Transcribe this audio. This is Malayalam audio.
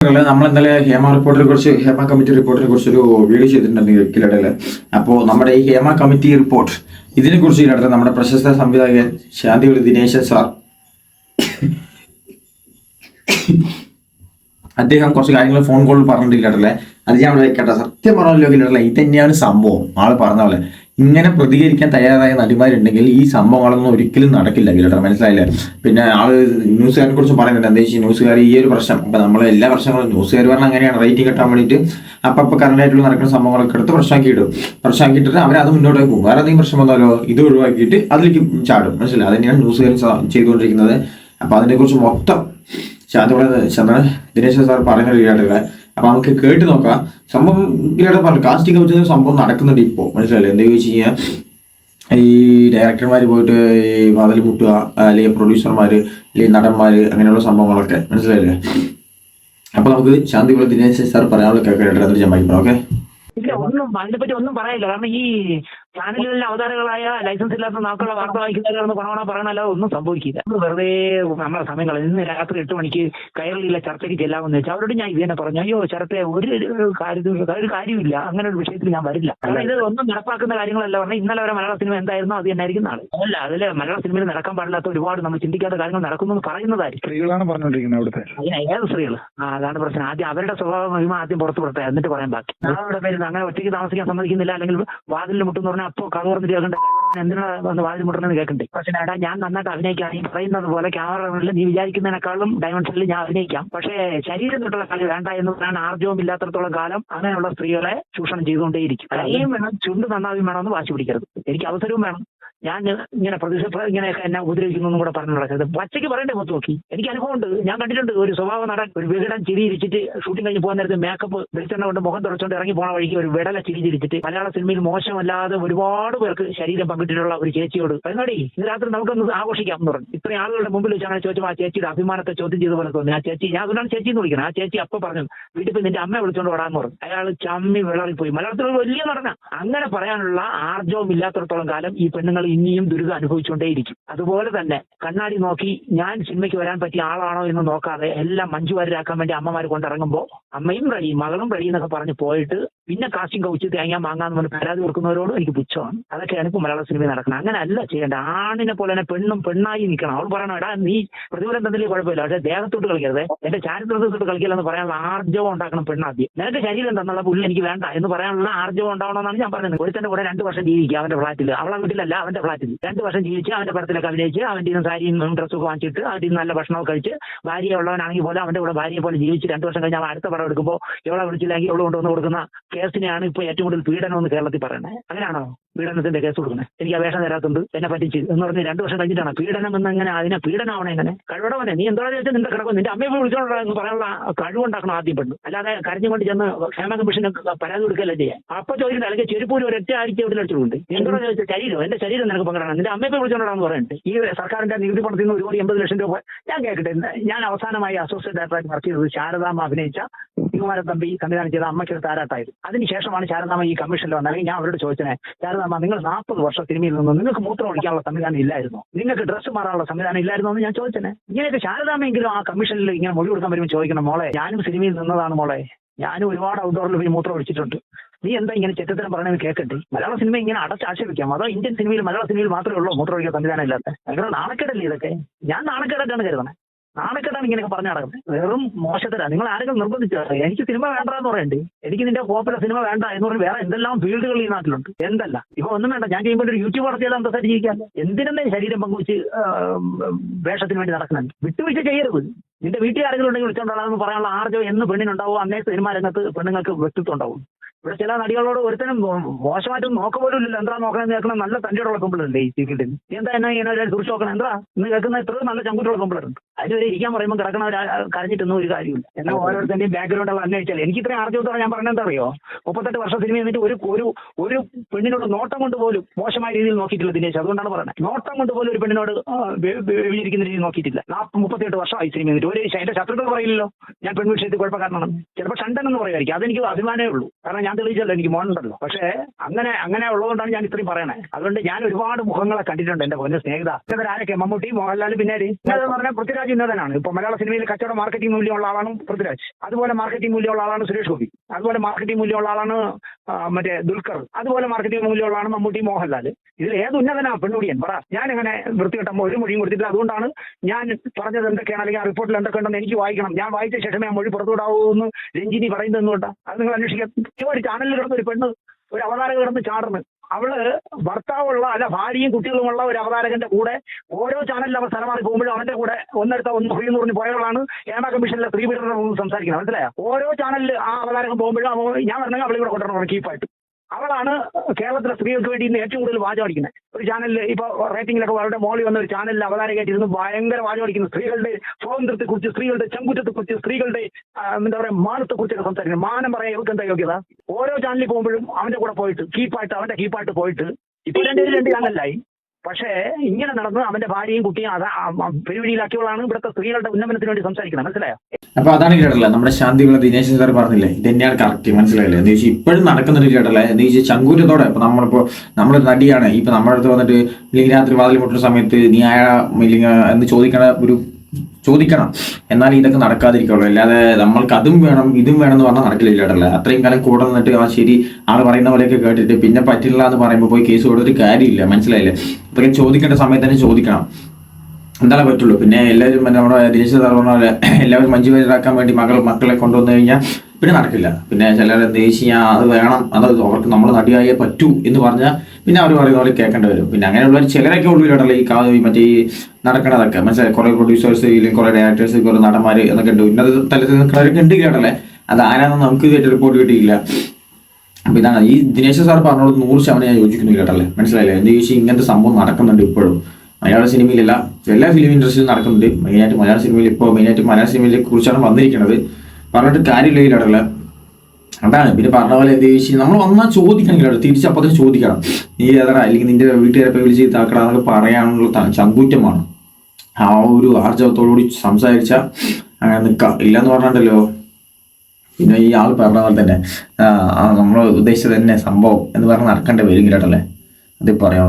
നമ്മൾ ഇന്നലെ ഹേമ റിപ്പോർട്ടിനെ കുറിച്ച് ഹേമ കമ്മിറ്റി റിപ്പോർട്ടിനെ കുറിച്ച് ഒരു വീഡിയോ ചെയ്തിട്ടുണ്ട് ഇടയിൽ അപ്പോൾ നമ്മുടെ ഈ ഹേമ കമ്മിറ്റി റിപ്പോർട്ട് ഇതിനെ കുറിച്ച് ഇതിനടുത്ത് നമ്മുടെ പ്രശസ്ത സംവിധായകൻ ശാന്തിവിളി ദിനേശൻ സാർ. അദ്ദേഹം കുറച്ച് കാര്യങ്ങൾ ഫോൺ കോളിൽ പറഞ്ഞിട്ടില്ല അത് ഞാൻ ഇവിടെ കേട്ടോ സത്യം പറഞ്ഞല്ലോ കിലടല്ലേ ഇത് തന്നെയാണ് സംഭവം. ആൾ പറഞ്ഞ പോലെ. ഇങ്ങനെ പ്രതികരിക്കാൻ തയ്യാറായ നടിമാരുണ്ടെങ്കിൽ ഈ സംഭവങ്ങളൊന്നും ഒരിക്കലും നടക്കില്ല കേട്ടോ മനസ്സിലായില്ലേ? പിന്നെ ആൾ ന്യൂസുകാരെ കുറിച്ച് പറയുന്നുണ്ട്. എന്താ വെച്ചാൽ ന്യൂസുകാർ ഈ ഒരു പ്രശ്നം. അപ്പൊ നമ്മൾ എല്ലാ പ്രശ്നങ്ങളും ന്യൂസുകാർ പറഞ്ഞാൽ അങ്ങനെയാണ്. റേറ്റിംഗ് കിട്ടാൻ വേണ്ടിയിട്ട് അപ്പൊ അപ്പൊ കറണ്ട് ആയിട്ടുള്ള നടക്കുന്ന സംഭവങ്ങളൊക്കെ എടുത്ത് പ്രശ്നമാക്കി ഇടും. പ്രശ്നമാക്കിയിട്ട് അവർ അത് മുന്നോട്ട് പോകും. വേറെ എന്തെങ്കിലും പ്രശ്നം വന്നാലോ ഇത് ഒഴിവാക്കിയിട്ട് അതിലേക്ക് ചാടും. മനസ്സിലായി? അത് തന്നെയാണ് ന്യൂസുകാർ ചെയ്തുകൊണ്ടിരിക്കുന്നത്. അപ്പൊ അതിനെക്കുറിച്ച് മൊത്തം ചാത്തോടെ ചന്ദ്രൻ ദിനേശ് സാർ പറഞ്ഞ കേട്ടില്ല അപ്പൊ നമുക്ക് കേട്ട് നോക്കാം. സംഭവം ഇവിടെ പറഞ്ഞു കാസ്റ്റിംഗ് വെച്ചത് സംഭവം നടക്കുന്നുണ്ട് ഇപ്പോൾ മനസ്സിലായില്ലേ? എന്താ ചോദിച്ചു കഴിഞ്ഞാൽ ഈ ഡയറക്ടർമാർ പോയിട്ട് ഈ വാതിൽ മുട്ടുക അല്ലെങ്കിൽ പ്രൊഡ്യൂസർമാർ അല്ലെങ്കിൽ നടന്മാർ അങ്ങനെയുള്ള സംഭവങ്ങളൊക്കെ. മനസ്സിലായില്ലേ? അപ്പൊ നമുക്ക് ശാന്തിപുരം ദിനേശ് സാർ പറയാനുള്ള കേൾക്കാൻ ഞാൻ വായിക്കാം ഓക്കെ? ഒന്നും അതിനെപ്പറ്റി ഒന്നും പറയാനില്ല. കാരണം ഈ ചാനലുകളിലെ അവതാരകളായ ലൈസൻസ് ഇല്ലാത്ത നാക്കുള്ള വാർത്ത വായിക്കുന്നവരാണെന്ന് പണവണ പറയണല്ലോ ഒന്നും സംഭവിക്കില്ല. നമ്മൾ വെറുതെ നമ്മളെ സമയങ്ങൾ ഇന്ന് രാത്രി എട്ട് മണിക്ക് കയറിയില്ല ചർച്ചയ്ക്ക് ചെല്ലാമെന്ന് വെച്ചാൽ അവരോട് ഞാൻ ഇത് തന്നെ പറഞ്ഞു. അയ്യോ ചർച്ച ഒരു കാര്യത്തിൽ ഒരു കാര്യമില്ല അങ്ങനെ ഒരു വിഷയത്തിൽ ഞാൻ വരില്ല. കാരണം ഇത് ഒന്നും നടപ്പാക്കുന്ന കാര്യങ്ങളല്ല. പറഞ്ഞാൽ ഇന്നലെ വരെ മലയാള സിനിമ എന്തായിരുന്നു? അത് തന്നെയായിരിക്കും നാളെ. അല്ല അതിൽ മലയാള സിനിമയിൽ നടക്കാൻ പാടില്ലാത്ത ഒരുപാട് നമ്മൾ ചിന്തിക്കാത്ത കാര്യങ്ങൾ നടക്കുന്നു എന്ന് പറയുന്നതായിരിക്കും. സ്ത്രീകളാണ് പറഞ്ഞുകൊണ്ടിരിക്കുന്നത് അവിടുത്തെ. ഏത് സ്ത്രീകൾ ആ അതാണ് പ്രശ്നം. ആദ്യം അവരുടെ സ്വഭാവം ആദ്യം പുറത്തു വിടട്ടെ എന്നിട്ട് പറയാൻ ബാക്കി. പേര് അങ്ങനെ ഒറ്റയ്ക്ക് താമസിക്കാൻ സമ്മതിക്കുന്നില്ല. അല്ലെങ്കിൽ വാതിലിൽ മുട്ടെന്ന് പറഞ്ഞാൽ അപ്പോൾ കഥ പറഞ്ഞിട്ട് കേൾക്കണ്ടേ? എന്തിനാ വന്ന് വാതിൽ മുട്ടണെന്ന് കേൾക്കണ്ടേ? പക്ഷേ ഞാൻ നന്നായിട്ട് അഭിനയിക്കാം ഈ പറയുന്നത് പോലെ ക്യാമറ നീ വിചാരിക്കുന്നതിനേക്കാളും ഡയമെൻഷനിൽ ഞാൻ അഭിനയിക്കാം. പക്ഷേ ശരീരം തൊട്ടുള്ള കളി വേണ്ട എന്ന് പറയാൻ ആർജവും ഇല്ലാത്തടത്തോളം കാലം അങ്ങനെയുള്ള സ്ത്രീകളെ ചൂഷണം ചെയ്തുകൊണ്ടേയിരിക്കും. കലയും വേണം ചുണ്ട് നന്നാവും വേണമെന്ന് വാശി പിടിക്കരുത്. എനിക്ക് അവസരവും വേണം. ഞാൻ ഇങ്ങനെ പ്രതിഷ ഇങ്ങനെയൊക്കെ എന്നെ ഉപദ്രവിക്കുന്നു കൂടെ പറഞ്ഞു നടക്കരുത് പച്ചയ്ക്ക് പറയണ്ടേ മുത്ത് നോക്കി? എനിക്ക് അനുഭവമുണ്ട്. ഞാൻ കണ്ടിട്ടുണ്ട് ഒരു സ്വഭാവം നടൻ ഒരു വികടൻ ചിരി ഇരിച്ചിട്ട് ഷൂട്ടിംഗ് കഴിഞ്ഞ് പോകുന്ന നേരത്ത് മേക്കപ്പ് വെളിച്ചെണ്ണ കൊണ്ട് മുഖം തുടച്ചുകൊണ്ട് ഇറങ്ങി പോണ വഴിക്ക് ഒരു വിടല ചിരി ചിരിച്ചിട്ട് മലയാള സിനിമയിൽ മോശമല്ലാതെ ഒരുപാട് പേർക്ക് ശരീരം പങ്കിട്ടിട്ടുള്ള ഒരു ചേച്ചിയോട് പരിപാടി ഇന്ന് രാത്രി നമുക്കൊന്ന് ആഘോഷിക്കാം എന്ന് പറഞ്ഞു. ഇത്രയും ആളുകളുടെ മുമ്പിൽ വെച്ചാണ് ചോദിച്ചത് ആ ചേച്ചിയുടെ അഭിമാനത്തെ ചോദ്യം ചെയ്ത പോലെ തോന്നി. ആ ചേച്ചി ഞാൻ അതുകൊണ്ടാണ് ചേച്ചി എന്ന് വിളിക്കുന്നത്. ആ ചേച്ചി അപ്പൊ പറഞ്ഞു വീട്ടിൽ പോയി നിന്റെ അമ്മ വിളിച്ചോണ്ട് ഓടാന്ന് പറഞ്ഞു. അയാൾ ചമ്മി വിളറിപ്പോയി. മലയാളത്തിൽ വലിയ നടന. അങ്ങനെ പറയാനുള്ള ആർജവും ഇല്ലാത്തടത്തോളം കാലം ഈ പെണ്ണുങ്ങൾ ഇനിയും ദുരിതം അനുഭവിച്ചുകൊണ്ടേയിരിക്കും. അതുപോലെ തന്നെ കണ്ണാടി നോക്കി ഞാൻ സിനിമയ്ക്ക് വരാൻ പറ്റിയ ആളാണോ എന്ന് നോക്കാതെ എല്ലാം മഞ്ജു വാര്യരാക്കാൻ വേണ്ടി അമ്മമാർ കൊണ്ടിറങ്ങുമ്പോൾ അമ്മയും റെഡി മകളും റെഡി എന്നൊക്കെ പറഞ്ഞ് പോയിട്ട് പിന്നെ കാശും കൗച്ച് തേങ്ങ മാങ്ങാന്ന് പറഞ്ഞ് പരാതി കൊടുക്കുന്നവരോട് എനിക്ക് പുച്ഛമാണ്. അതൊക്കെയാണ് ഇപ്പോൾ മലയാള സിനിമയിൽ നടക്കുന്നത്. അങ്ങനെ അല്ല ചെയ്യേണ്ട ആണിനെ പോലെ തന്നെ പെണ്ണും പെണ്ണായി നിൽക്കണം. അവൾ പറയണം എടാ നീ പ്രതിഫലം തന്നില്ലേ കുഴപ്പമില്ല. പക്ഷേ ദേഹത്തോട്ട് കളിക്കരുത്. എന്റെ ചാരിത്രത്തോട്ട് കളിക്കില്ലെന്ന് പറയാനുള്ള ആർജവം ഉണ്ടാക്കണം പെണ്ണാദ്യം. നിനക്ക് ശരീരം തന്നുള്ള പുള്ളി എനിക്ക് വേണ്ട എന്ന് പറയാനുള്ള ആർജവം ഉണ്ടാവണമെന്നാണ് ഞാൻ പറഞ്ഞത്. ഒരുത്തന്റെ കൂടെ രണ്ട് വർഷം ജീവിക്കുക അവന്റെ ഫ്ലാറ്റിൽ. അവളെ വീട്ടിലല്ല അവന്റെ ഫ്ലാറ്റിൽ. രണ്ട് വർഷം ജീവിച്ച് അവന്റെ പടത്തിലൊക്കെ അഭിനയിച്ച് അവന്റെ നിന്ന് സാരിയും ഡ്രസ്സൊക്കെ വാങ്ങിച്ചിട്ട് അവന്റെ ഇന്ന് നല്ല ഭക്ഷണമൊക്കെ കഴിച്ച് ഭാര്യ ഉള്ളവനാണെങ്കിൽ പോലും അവന്റെ കൂടെ ഭാര്യയെ പോലെ ജീവിച്ച് രണ്ട് വർഷം കഴിഞ്ഞ് അവൻ അടുത്ത പടം എടുക്കുമ്പോൾ ഇവളെ വിളിച്ചില്ലെങ്കിൽ എവിടെ കൊണ്ടുവന്ന് കൊടുക്കുന്ന കേസിനെയാണ് ഇപ്പോൾ ഏറ്റവും കൂടുതൽ പീഡനം എന്ന് കേരളത്തിൽ പറയുന്നത്. അങ്ങനെയാണോ? പീഡനത്തിന്റെ കേസ് കൊടുക്കുന്നത്. എനിക്ക് അപേക്ഷ തരാത്തുണ്ട്. എന്നെ പറ്റിച്ച്. എന്ന് പറഞ്ഞ് രണ്ടു വർഷം കഴിഞ്ഞിട്ടാണ് പീഡനം എന്നങ്ങനെ അതിനെ പീഡനമാവണേ എങ്ങനെ? കഴിവടവനെ. നീ എന്താ ചോദിച്ചാൽ നിന്റെ കിടക്കും നിന്റെ അമ്മയെ വിളിച്ചോണ്ടാ എന്ന് പറയാനുള്ള കഴിവുണ്ടാക്കണം ആദ്യം പെണ്ണ് അല്ലാതെ കരഞ്ഞുകൊണ്ട് ചെന്ന് ക്ഷേമ കമ്മീഷന് പരാതി കൊടുക്കല്ല ചെയ്യാൻ അപ്പൊ ചോദിക്കുന്നത് അല്ലെങ്കിൽ ചെരുപ്പൂര് ഒരൊറ്റ ആഴ്ച ഇവിടെ അടിച്ചിട്ടുണ്ട് എന്താ ചോദിച്ചാൽ ശരീരം. എന്റെ ശരീരം നിനക്ക് പങ്കിടണം. നിന്റെ അമ്മയെ വിളിച്ചോണ്ടാന്ന് പറയുന്നത് ഈ സർക്കാരിന്റെ നികുതി പണത്തിൽ നിന്ന് ഒരു കോടി എൺപത് ലക്ഷം രൂപ ഞാൻ കേൾക്കട്ടെ ഞാൻ അവസാനമായി അസോസിയേറ്റ് ഡയറക്ടറായിട്ട് വർക്ക് ചെയ്തത് ശാരദാമ്മ അഭിനയിച്ച കുമാരൻ തമ്പി സംവിധാനം ചെയ്ത അമ്മയ്ക്കൊരു താരാട്ടായിരുന്നു അതിനുശേഷമാണ് ശാരദാമ്മ ഈ കമ്മീഷനിൽ വന്നത്. അല്ലെങ്കിൽ ഞാൻ അവരോട് ചോദിച്ചത് ശാരദാമ്മ നിങ്ങൾ നാൽപ്പത് വർഷം സിനിമയിൽ നിന്ന് നിങ്ങൾക്ക് മൂത്രം ഒഴിക്കാനുള്ള സംവിധാനം ഇല്ലായിരുന്നു. നിങ്ങൾക്ക് ഡ്രസ്സ് മാറാനുള്ള സംവിധാനം ഇല്ലായിരുന്നു എന്ന് ഞാൻ ചോദിച്ചേ ഇങ്ങനെയൊക്കെ ശാരദാമ്മയെങ്കിലും ആ കമ്മീഷനിൽ ഇങ്ങനെ മൊഴി കൊടുക്കാൻ വരുമ്പോൾ ചോദിക്കണം മോളെ ഞാനും സിനിമയിൽ നിന്നതാണ് മോളെ. ഞാനും ഒരുപാട് ഔട്ട്ഡോറിൽ പോയി മൂത്രം ഒഴിച്ചിട്ടുണ്ട്. നീ എന്താ ഇങ്ങനെ ചെറ്റത്തരം പറയണമെന്ന് കേൾക്കട്ടെ മലയാള സിനിമ ഇങ്ങനെ അടച്ച് അടച്ചാക്ഷേപിക്കാം അതോ ഇന്ത്യൻ സിനിമയിൽ മലയാള സിനിമയിൽ മാത്രമേ ഉള്ളൂ മൂത്രം ഒഴിക്കാൻ സംവിധാനം ഇല്ലാത്ത? ഭയങ്കര നാണക്കേടല്ലേ ഇതൊക്കെ? ഞാൻ നാണക്കേടായിട്ടാണ് കരുതണേ. നാണക്കേടാണ് ഇങ്ങനെയൊക്കെ പറഞ്ഞു നടക്കുന്നത്. വെറും മോശത്തരാ നിങ്ങൾ ആരെങ്കിലും നിർബന്ധിച്ചോ എനിക്ക് സിനിമ വേണ്ട എന്ന് പറയണ്ടേ? എനിക്ക് നിന്റെ പോപ്പുലർ സിനിമ വേണ്ട എന്ന് പറഞ്ഞ് വേറെ എന്തെല്ലാം ഫീൽഡുകൾ ഈ നാട്ടിലുണ്ട്? എന്തല്ല. ഇപ്പൊ ഒന്നും വേണ്ട. ഞാൻ ചെയ്യുമ്പോൾ ഒരു യൂട്യൂബ് നടത്തിയാൽ ജീവിക്കാൻ എന്തിനെന്നെ ശരീരം പങ്കുവെച്ച് വേഷത്തിന് വേണ്ടി നടക്കുന്നുണ്ട്? വിട്ടുവീഴ്ച ചെയ്യരുത്. നിന്റെ വീട്ടിൽ ആരെങ്കിലും ഉണ്ടെങ്കിൽ വിളിച്ചോണ്ടാണെന്ന് പറയാനുള്ള ആർജോ എന്ന് പെണ്ണിനുണ്ടാവും? അന്നേ സിനിമ രംഗത്ത് പെണ്ണുങ്ങൾക്ക് വ്യക്തിത്വം ഉണ്ടാവും. ഇവിടെ ചില നടികളോട് ഒരുത്തനും മോശമായിട്ടും നോക്ക പോലും ഇല്ല എന്താ നോക്കണം കേൾക്കണം? നല്ല തന്റെ ഉള്ള പെമ്പിളുണ്ട് ഈ ഫീൽഡിൽ. എന്താ എന്നാ ഇങ്ങനെ ഒരു സുരക്ഷ നോക്കണം? എന്താ ഇന്ന് കേൾക്കുന്ന ഇത്രയും നല്ല ചങ്കൂറ്റുള്ള പെമ്പിളുണ്ട് അതിന് ഇരിക്കാൻ പറയുമ്പോൾ കിടക്കണവർ കരഞ്ഞിട്ടൊന്നും ഒരു കാര്യമില്ല എന്നാൽ ഓരോരുത്തരുടെയും ബാക്ക്ഗ്രൗണ്ട് ഉള്ള അന്വേഷിച്ചാൽ എനിക്ക് ഇത്രയും ആർജവത്തോടെ ഞാൻ പറഞ്ഞത് എന്താ അറിയോ മുപ്പത്തെട്ട് വർഷം സിനിമ എന്നിട്ട് ഒരു ഒരു ഒരു പെണ്ണിനോട് നോട്ടം കൊണ്ട് പോലും മോശമായ രീതിയിൽ നോക്കിയിട്ടില്ല ദിനേശ്. അതുകൊണ്ടാണ് പറയുന്നത്. നോട്ടം കൊണ്ട് പോലും ഒരു പെണ്ണിനോട് വ്യഭിചരിക്കുന്ന രീതി നോക്കിയിട്ടില്ല. മുപ്പത്തെട്ട് വർഷമായി സിനിമ എന്നിട്ട് ഒരു എന്റെ ശത്രുക്കൾ പറയില്ലല്ലോ. ഞാൻ പെൺവിഷയത്തിൽ കുഴപ്പക്കാരനാണ്. ചിലപ്പോൾ ഷണ്ടൻ എന്ന് പറയുമായിരിക്കും. അതെനിക്ക് അഭിമാനമേ ഉള്ളൂ. കാരണം ഞാൻ തെളിയിച്ചല്ലോ എനിക്ക് മോനുണ്ടല്ലോ പക്ഷേ അങ്ങനെ അങ്ങനെ ഉള്ളതുകൊണ്ടാണ് ഞാൻ ഇത്രയും പറയണേ. അതുകൊണ്ട് ഞാൻ ഒരുപാട് മുഖങ്ങളെ കണ്ടിട്ടുണ്ട് എന്റെ പൊന്നെ സ്നേഹിത. ആരൊക്കെ? മമ്മൂട്ടി മോഹൻലാൽ പിന്നാരി? എന്ന് പറഞ്ഞാൽ പൃഥ്വിരാജ് ഉന്നതനാണ് ഇപ്പൊ മലയാള സിനിമയിൽ കച്ചവട മാർക്കറ്റിംഗ് മൂല്യമുള്ള ആളാണ് പൃഥ്വിരാജ്. അതുപോലെ മാർക്കറ്റിംഗ് മൂല്യമുള്ള ആളാണ് സുരേഷ് ഗോപി. അതുപോലെ മാർക്കറ്റിംഗ് മൂല്യമുള്ള ആളാണ് മറ്റേ ദുൽഖർ. അതുപോലെ മാർക്കറ്റിംഗ് മൂല്യമുള്ള ആളാണ് മമ്മൂട്ടി മോഹൻലാൽ ഇതിൽ ഏത് ഉന്നതനാ പെണ്ണുടിയൻ പറ. ഞാൻ അങ്ങനെ വൃത്തികെട്ടുമ്പോൾ ഒരു മൊഴിയും കൊടുത്തിട്ടില്ല. അതുകൊണ്ടാണ് ഞാൻ പറഞ്ഞത് എന്തൊക്കെയാണ്? അല്ലെങ്കിൽ ആ റിപ്പോർട്ടിൽ എന്തൊക്കെ ഉണ്ടെന്ന് എനിക്ക് വായിക്കണം. ഞാൻ വായിച്ച ശേഷമേ ആ മൊഴി പുറത്തുവിടാവൂ എന്ന് രഞ്ജിനി പറയുന്നത് എന്തുകൊണ്ടാ അത് നിങ്ങൾ അന്വേഷിക്കാൻ. ഒരു ചാനലിൽ കിടന്ന ഒരു പെണ്ണ് ഒരു അവതാരക കിടന്ന് ചാടുന്നത് അവൾ ഭർത്താവുള്ള അല്ല ഭാര്യയും കുട്ടികളുമുള്ള ഒരു അവതാരകന്റെ കൂടെ ഓരോ ചാനലിൽ അവർ സ്ഥലം മാറി പോകുമ്പോഴും അവന്റെ കൂടെ ഒന്നെടുത്ത ഒന്ന് ഫ്രീ എന്ന് പറഞ്ഞ് പോയവളാണ് ഏമ കമ്മീഷനിലെ സ്ത്രീ പീഡനം സംസാരിക്കുന്നത്. മനസ്സിലായോ? ഓരോ ചാനലിൽ ആ അവതാരകം പോകുമ്പോഴും ഞാൻ പറഞ്ഞാൽ അവളിവിടെ കൊണ്ടുവരണം കീപ്പായിട്ട് അവളാണ് കേരളത്തിലെ സ്ത്രീകൾക്ക് വേണ്ടി ഇന്ന് ഏറ്റവും കൂടുതൽ വാചം അടിക്കുന്നത്. ഒരു ചാനലിൽ ഇപ്പൊ റേറ്റിംഗിലൊക്കെ അവരുടെ മോളി വന്ന ഒരു ചാനലിൽ അവതാരകയായിട്ടിരുന്ന് ഭയങ്കര വാചം സ്ത്രീകളുടെ സ്ത്രീകളുടെ സ്വാതന്ത്ര്യത്തെക്കുറിച്ച് സ്ത്രീകളുടെ ചങ്കുറ്റത്തെ കുറിച്ച് സ്ത്രീകളുടെ എന്താ പറയുക മാനത്തെക്കുറിച്ചൊക്കെ സംസാരിക്കുന്നത് മാനം പറയാൻ ഇവർക്ക് എന്താ യോഗ്യത? ഓരോ ചാനലിൽ പോകുമ്പോഴും അവന്റെ കൂടെ പോയിട്ട് കീപ്പായിട്ട് അവന്റെ കീപ്പായിട്ട് പോയിട്ട് ഇപ്പൊ രണ്ടുപേരും രണ്ട് ചാനലിലായി പക്ഷേ ഇങ്ങനെ നടന്ന് അവന്റെ ഭാര്യയും കുട്ടിയും അത് പെരുവഴിയിലാക്കിയവളാണ് ഇവിടുത്തെ സ്ത്രീകളുടെ ഉന്നമനത്തിന് വേണ്ടി സംസാരിക്കുന്നത്. മനസ്സിലായോ? അപ്പൊ അതാണ് കേട്ടല്ലേ നമ്മുടെ ശാന്തിയുള്ള ദിനേശൻ സാർ പറഞ്ഞില്ലേ? ഇതന്നെയാണ് തന്നെയാണ് കറക്റ്റ് മനസ്സിലായില്ലേ? എന്ന് ചോദിച്ചാൽ ഇപ്പോഴും നടക്കുന്നൊരു കേട്ടല്ലേ എന്ന് ചോദിച്ചാൽ ചങ്കൂറ്റത്തോടെ ഇപ്പൊ നമ്മളിപ്പോ നമ്മളൊരു നടിയാണ്. ഇപ്പൊ നമ്മുടെ അടുത്ത് വന്നിട്ട് രാത്രി വാതിൽ മുട്ടുന്ന സമയത്ത് നീ ആയ എന്ന് ചോദിക്കണ ഒരു ചോദിക്കണം. എന്നാൽ ഇതൊക്കെ നടക്കാതിരിക്കുള്ളൂ. അല്ലാതെ നമ്മൾക്ക് അതും വേണം ഇതും വേണം എന്ന് പറഞ്ഞാൽ നടക്കില്ല കേട്ടല്ലേ അത്രയും കാലം കൂടെ നിന്നിട്ട് ആ ശരി ആൾ പറയുന്ന പോലെയൊക്കെ കേട്ടിട്ട് പിന്നെ പറ്റില്ല എന്ന് പറയുമ്പോൾ പോയി കേസ് കൊടുത്തൊരു കാര്യമില്ല. മനസ്സിലായില്ലേ? അതൊക്കെ ചോദിക്കേണ്ട സമയത്ത് തന്നെ ചോദിക്കണം. എന്താണ് പറ്റുള്ളൂ? പിന്നെ എല്ലാവരും നമ്മുടെ ദിനേശ് സാർ എല്ലാവരും മഞ്ജു വാര്യരാക്കാൻ വേണ്ടി മകൾ മക്കളെ കൊണ്ടുവന്നു കഴിഞ്ഞാൽ പിന്നെ നടക്കില്ല. പിന്നെ ചിലർ എന്ത് ചോദിച്ചു അത് വേണം. അത് അവർക്ക് നമ്മൾ നടിയായേ പറ്റൂ എന്ന് പറഞ്ഞാൽ പിന്നെ അവർ പറയുന്ന പോലെ കേൾക്കേണ്ടി വരും. പിന്നെ അങ്ങനെയുള്ളവർ ചിലരൊക്കെ ഉള്ളൂ കേട്ടല്ലോ ഈ കാ- മറ്റേ ഈ നടക്കണതൊക്കെ. മനസ്സിലായി? കുറേ പ്രൊഡ്യൂസേഴ്സ് ഇല്ലെങ്കിൽ കുറേ ഡയറക്ടേഴ്സ് കുറേ നടന്മാർ എന്നൊക്കെ ഉണ്ട്. ഉന്നത തലത്തിൽ നിൽക്കുന്നവരൊക്കെ ഉണ്ട് കേട്ടല്ലേ അത് ആരാണെന്ന് നമുക്ക് ഇതായിട്ട് റിപ്പോർട്ട് കിട്ടിയില്ല അപ്പൊ ഇതാണ് ഈ ദിനേശ് സാർ പറഞ്ഞോട് നൂറ് ശതമാനം ഞാൻ യോജിക്കുന്നു കേട്ടല്ലേ. മനസ്സിലായില്ലേ? എന്ത് ചോദിച്ചാൽ ഇങ്ങനത്തെ സംഭവം നടക്കുന്നുണ്ട് ഇപ്പോഴും. മലയാള സിനിമയിലല്ല എല്ലാ ഫിലിം ഇൻഡസ്ട്രിയിലും നടക്കുന്നുണ്ട്. മെയിനായിട്ട് മലയാള സിനിമയിൽ ഇപ്പോൾ മെയിനായിട്ട് മലയാള സിനിമയെ കുറിച്ചാണ് വന്നിരിക്കുന്നത്. പറഞ്ഞിട്ട് കാര്യമില്ല ഇടയിൽ. അതാണ് പിന്നെ പറഞ്ഞ പോലെ എന്ത് ചോദിച്ചു നമ്മൾ വന്നാൽ ചോദിക്കണം കേട്ടോ തന്നെ ചോദിക്കണം. നീ ഏതാടാ? അല്ലെങ്കിൽ നിന്റെ വീട്ടുകാരെ പോയി വിളിച്ച് ഇതാക്കടാ എന്നൊക്കെ പറയാനുള്ള ചങ്കൂറ്റമാണ്. ആ ഒരു ആർജവത്തോടുകൂടി സംസാരിച്ചാൽ അങ്ങനെ നിൽക്കാം ഇല്ലെന്ന് പറഞ്ഞിട്ടല്ലോ പിന്നെ ഈ ആൾ പറഞ്ഞ പോലെ തന്നെ നമ്മൾ ഉദ്ദേശിച്ചത് തന്നെ സംഭവം എന്ന് പറഞ്ഞ് നടക്കേണ്ട വരും കേട്ടല്ലേ അത് പറയാം.